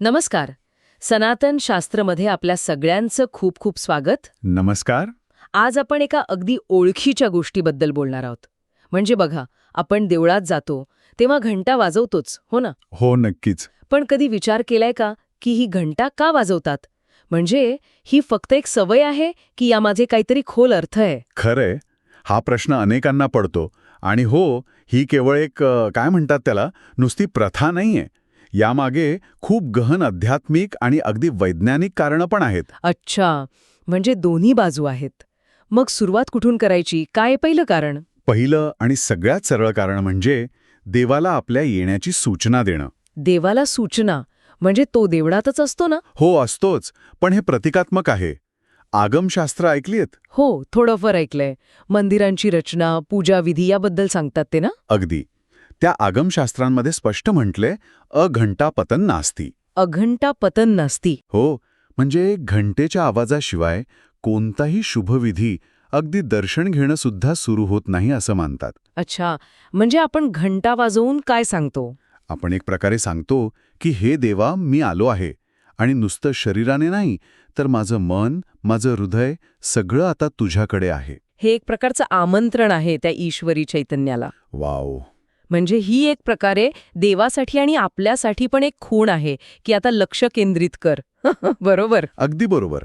नमस्कार. सनातन शास्त्रमध्ये आपल्या सगळ्यांचं खूप खूप स्वागत. नमस्कार. आज आपण एका अगदी ओळखीच्या गोष्टीबद्दल बोलणार आहोत. म्हणजे बघा आपण देवळात जातो तेव्हा घंटा वाजवतोच हो ना? हो नक्कीच. पण कधी विचार केलाय का की ही घंटा का वाजवतात? म्हणजे ही फक्त एक सवय आहे की यामागे काहीतरी खोल अर्थ आहे? खरंय. हा प्रश्न अनेकांना पडतो. आणि हो ही केवळ एक अ, काय म्हणतात त्याला? नुसती प्रथा नाहीये. यामागे खूप गहन आध्यात्मिक आणि अगदी वैज्ञानिक कारणं पण आहेत. अच्छा. म्हणजे दोन्ही बाजू आहेत. मग सुरुवात कुठून करायची? काय पहिलं कारण? पहिलं आणि सगळ्यात सरळ कारण म्हणजे देवाला आपल्या येण्याची सूचना देणं. देवाला सूचना. म्हणजे तो देवळातच असतो ना? हो असतोच. पण हे प्रतिकात्मक आहे. आगमशास्त्र ऐकलीत हो थोडंफार ऐकलंय. मंदिरांची रचना पूजा विधी याबद्दल सांगतात ते ना? अगदी. त्या आगमशास्त्रांमध्ये स्पष्ट म्हटले अघंटा पतन नास्ती. अघंटा पतन नसती. हो म्हणजे घंटेच्या आवाजाशिवाय कोणताही शुभविधी अगदी दर्शन घेणं सुद्धा सुरू होत नाही असं मानतात. अच्छा म्हणजे आपण घंटा वाजवून काय सांगतो? आपण एक प्रकारे सांगतो की हे देवा मी आलो आहे आणि नुसतं शरीराने नाही तर माझं मन माझं हृदय सगळं आता तुझ्याकडे आहे. हे एक प्रकारचं आमंत्रण आहे त्या ईश्वरी चैतन्याला. वाव! म्हणजे ही एक प्रकारे देवासाठी आणि आपल्यासाठी पण एक खूण आहे की आता लक्ष केंद्रित कर. बरोबर? अगदी बरोबर.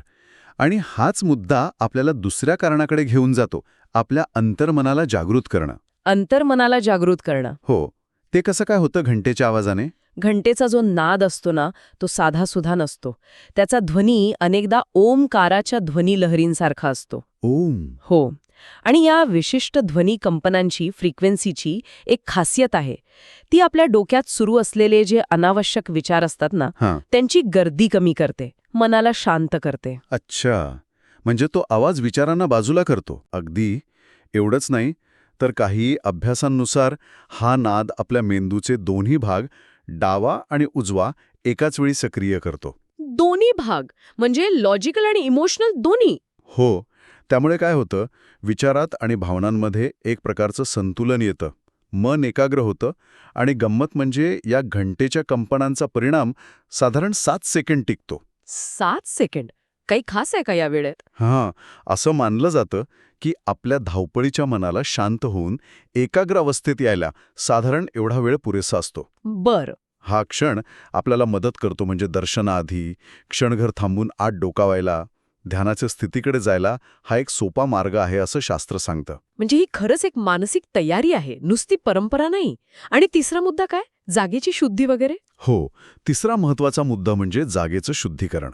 आणि हाच मुद्दा आपल्याला दुसऱ्या कारणाकडे घेऊन जातो आपल्या अंतर्मनाला जागृत करणं. अंतर्मनाला जागृत करणं. हो. ते कसं काय होतं घंटेच्या आवाजाने? घंटेचा जो नाद असतो ना तो साधा सुधा नसतो. त्याचा ध्वनी अनेकदा ओमकाराच्या ध्वनी लहरींसारखा असतो. ओम. हो. आणि या विशिष्ट ध्वनी कंपनांची फ्रिक्वेन्सीची एक खासियत आहे. ती आपल्या डोक्यात सुरू असलेले जे अनावश्यक विचार असतात ना त्यांची गर्दी कमी करते मनाला शांत करते. अच्छा. म्हणजे तो आवाज विचारांना बाजूला करतो. अगदी. एवढंच नाही तर काही अभ्यासांनुसार हा नाद आपल्या मेंदूचे दोन्ही भाग डावा आणि उजवा एकाच वेळी सक्रिय करतो. दोन्ही भाग म्हणजे लॉजिकल आणि इमोशनल दोन्ही. हो. त्यामुळे काय होतं विचारात आणि भावनांमध्ये एक प्रकारचं संतुलन येतं. मन एकाग्र होतं आणि गंमत म्हणजे या घंटेच्या कंपनांचा परिणाम साधारण सात सेकंड टिकतो. सात सेकंड काही खास आहे का या वेळेत? हां असं मानलं जातं की आपल्या धावपळीच्या मनाला शांत होऊन एकाग्र अवस्थेत यायला साधारण एवढा वेळ पुरेसा असतो. बर. हा क्षण आपल्याला मदत करतो म्हणजे दर्शनाआधी क्षणभर थांबून आत डोकावायला ध्यानाच्या स्थितीकडे जायला हा एक सोपा मार्ग आहे असं शास्त्र सांगतं. म्हणजे ही खरंच एक मानसिक तयारी आहे नुसती परंपरा नाही. आणि तिसरा मुद्दा काय? जागेची शुद्धी वगैरे? हो तिसरा महत्त्वाचा मुद्दा म्हणजे जागेचं शुद्धीकरण.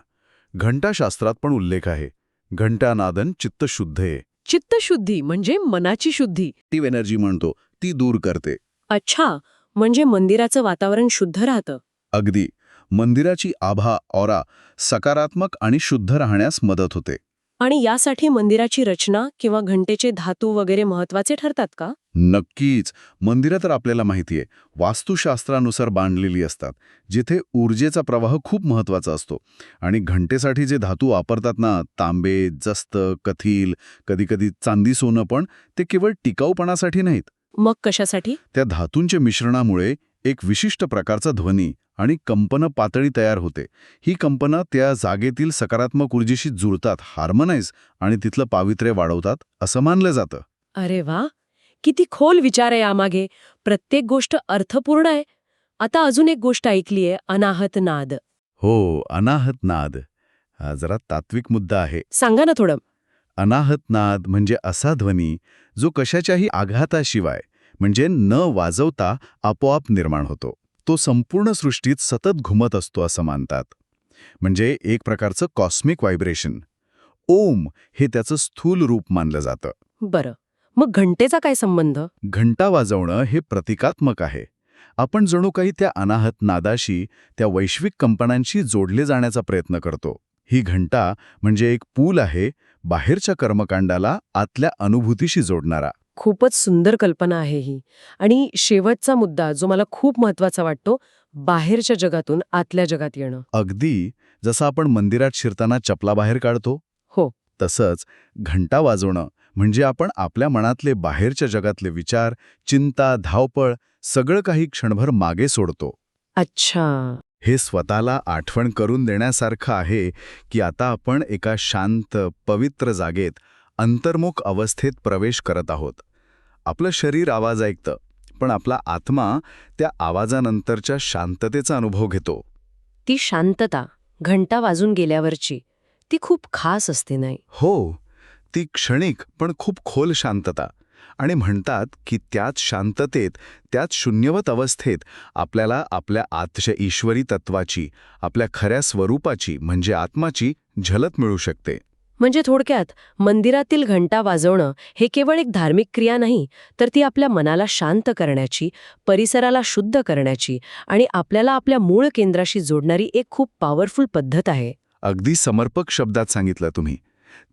घंटाशास्त्रात पण उल्लेख आहे. घंटानादन चित्तशुद्धे चित्तशुद्धी म्हणजे मनाची शुद्धी. ती एनर्जी म्हणतो ती दूर करते. अच्छा म्हणजे मंदिराचं वातावरण शुद्ध राहतं. अगदी. मंदिराची आभा ऑरा सकारात्मक आणि शुद्ध राहण्यास मदत होते. आणि यासाठी मंदिराची रचना किंवा घंटेचे धातू वगैरे महत्त्वाचे ठरतात का? नक्कीच. मंदिरं तर आपल्याला माहितीये. वास्तुशास्त्रानुसार बांधलेली असतात जिथे ऊर्जेचा प्रवाह खूप महत्त्वाचा असतो. आणि घंटेसाठी जे धातू वापरतात ना तांबे जस्त कथील कधीकधी चांदी सोनं पण ते केवळ टिकाऊपणासाठी नाहीत. मग कशासाठी? त्या धातूंच्या मिश्रणामुळे एक विशिष्ट प्रकारचा ध्वनी आणि कंपन पातळी तयार होते. ही कंपनं त्या जागेतील सकारात्मक ऊर्जेशी जुळतात हार्मनाइज आणि तिथलं पावित्र्य वाढवतात असं मानलं जातं. अरे वा! किती खोल विचार आहे यामागे. प्रत्येक गोष्ट अर्थपूर्ण आहे. आता अजून एक गोष्ट ऐकलीये अनाहत नाद. हो अनाहत नाद. हा जरा तात्विक मुद्दा आहे. सांगा ना थोडं. अनाहत नाद म्हणजे असा ध्वनी जो कशाच्याही आघाताशिवाय म्हणजे न वाजवता आपोआप निर्माण होतो. तो संपूर्ण सृष्टीत सतत घुमत असतो असं मानतात. म्हणजे एक प्रकारचं कॉस्मिक व्हायब्रेशन ओम हे त्याचं स्थूल रूप मानलं जातं. बरं. मग घंटेचा काय संबंध? घंटा वाजवणं हे प्रतिकात्मक आहे. आपण जणू काही त्या अनाहत नादाशी त्या वैश्विक कंपनांशी जोडले जाण्याचा प्रयत्न करतो. ही घंटा म्हणजे एक पूल आहे बाहेरच्या कर्मकांडाला आतल्या अनुभूतीशी जोडणारा. खूपच सुंदर कल्पना आहे ही. आणि शेवटचा मुद्दा जो मला खूप महत्त्वाचा वाटतो बाहेरच्या जगातून आतल्या जगात येणं. अगदी जसं आपण मंदिरात शिरताना चपला बाहेर काढतो हो. तसंच घंटा वाजवणं म्हणजे आपण आपल्या मनातले बाहेरच्या जगातले विचार चिंता धावपळ सगळं काही क्षणभर मागे सोडतो. अच्छा. हे स्वतःला आठवण करून देण्यासारखं आहे की आता आपण एका शांत पवित्र जागेत अंतर्मुख अवस्थेत प्रवेश करत आहोत. आपलं शरीर आवाज ऐकतं पण आपला आत्मा त्या आवाजानंतरच्या शांततेचा अनुभव घेतो. ती शांतता घंटा वाजून गेल्यावरची ती खूप खास असते नाही? हो ती क्षणिक पण खूप खोल शांतता आणि म्हणतात की त्याच शांततेत त्याच शून्यवत अवस्थेत आपल्याला आपल्या आतच्या ईश्वरी तत्वाची आपल्या खऱ्या स्वरूपाची म्हणजे आत्माची झलक मिळू शकते. म्हणजे थोडक्यात मंदिरातील घंटा वाजवणं हे केवळ एक धार्मिक क्रिया नाही तर ती आपल्या मनाला शांत करण्याची परिसराला शुद्ध करण्याची आणि आपल्याला आपल्या मूळ केंद्राशी जोडणारी एक खूप पॉवरफुल पद्धत आहे. अगदी समर्पक शब्दात सांगितलं तुम्ही.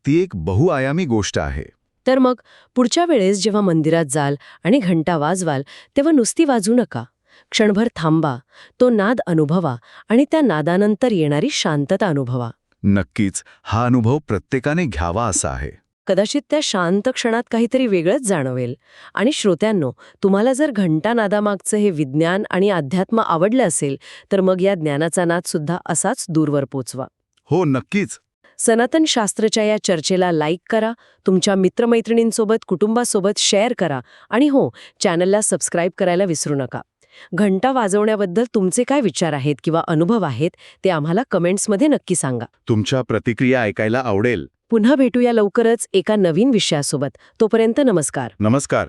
ती एक बहुआयामी गोष्ट आहे. तर मग पुढच्या वेळेस जेव्हा मंदिरात जाल आणि घंटा वाजवाल तेव्हा नुसती वाजू नका. क्षणभर थांबा. तो नाद अनुभवा आणि त्या नादानंतर येणारी शांतता अनुभवा. नक्कीच हा अनुभव प्रत्येकाने घ्यावा असा आहे. कदाचित त्या शांत क्षणात काहीतरी वेगळंच जाणवेल. आणि श्रोत्यांनो तुम्हाला जर घंटा नादामागचं हे विज्ञान आणि अध्यात्म आवडलं असेल तर मग या ज्ञानाचा नाद सुद्धा असाच दूरवर पोचवा. हो नक्कीच. सनातन शास्त्रच्या या चर्चेला लाईक करा तुमच्या मित्रमैत्रिणींसोबत कुटुंबासोबत शेअर करा आणि हो चॅनलला सबस्क्राईब करायला विसरू नका. घंटा वाजवण्याबद्दल तुमचे काय विचार आहेत किंवा अनुभव आहेत ते आम्हाला कमेंट्समध्ये नक्की सांगा. तुमच्या प्रतिक्रिया ऐकायला आवडेल. पुन्हा भेटूया लवकरच एका नवीन विषयासोबत. तोपर्यंत नमस्कार. नमस्कार.